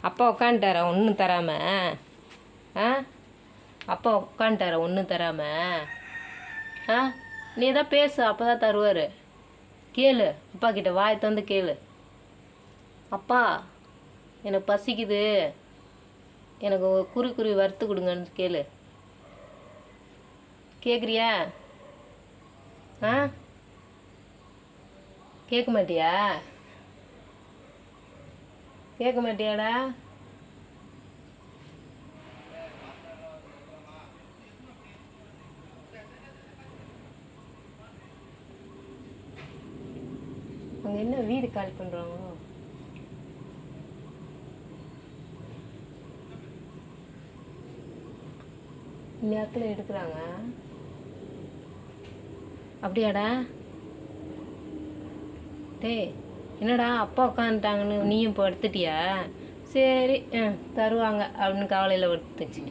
அப்பா உட்காந்துட்டாரா ஒன்றும் தராம? ஆ? அப்பா உட்காந்துட்டாரா ஒன்றும் தராம? ஆ? நீ தான் பேசு அப்போ தான் தருவார். கேளு அப்பா கிட்ட வாய் தந்து கேளு. அப்பா எனக்கு பசிக்குது. எனக்கு ஒரு குறி குறி வறுத்து கொடுங்கன்னு கேளு. கேட்குறியா ஆ? கேட்க மாட்டியா? கேட்க மாட்டியாடா? அங்க என்ன வீடு கால் பண்றாங்க? இந்த இடத்துல எடுக்கிறாங்க. அப்படியாடா? டேய் என்னடா அப்பா உட்காந்துட்டாங்கன்னு நீயும் இப்போ எடுத்துட்டியா? சரி ஆ தருவாங்க அப்படின்னு கவலையில் எடுத்துச்சு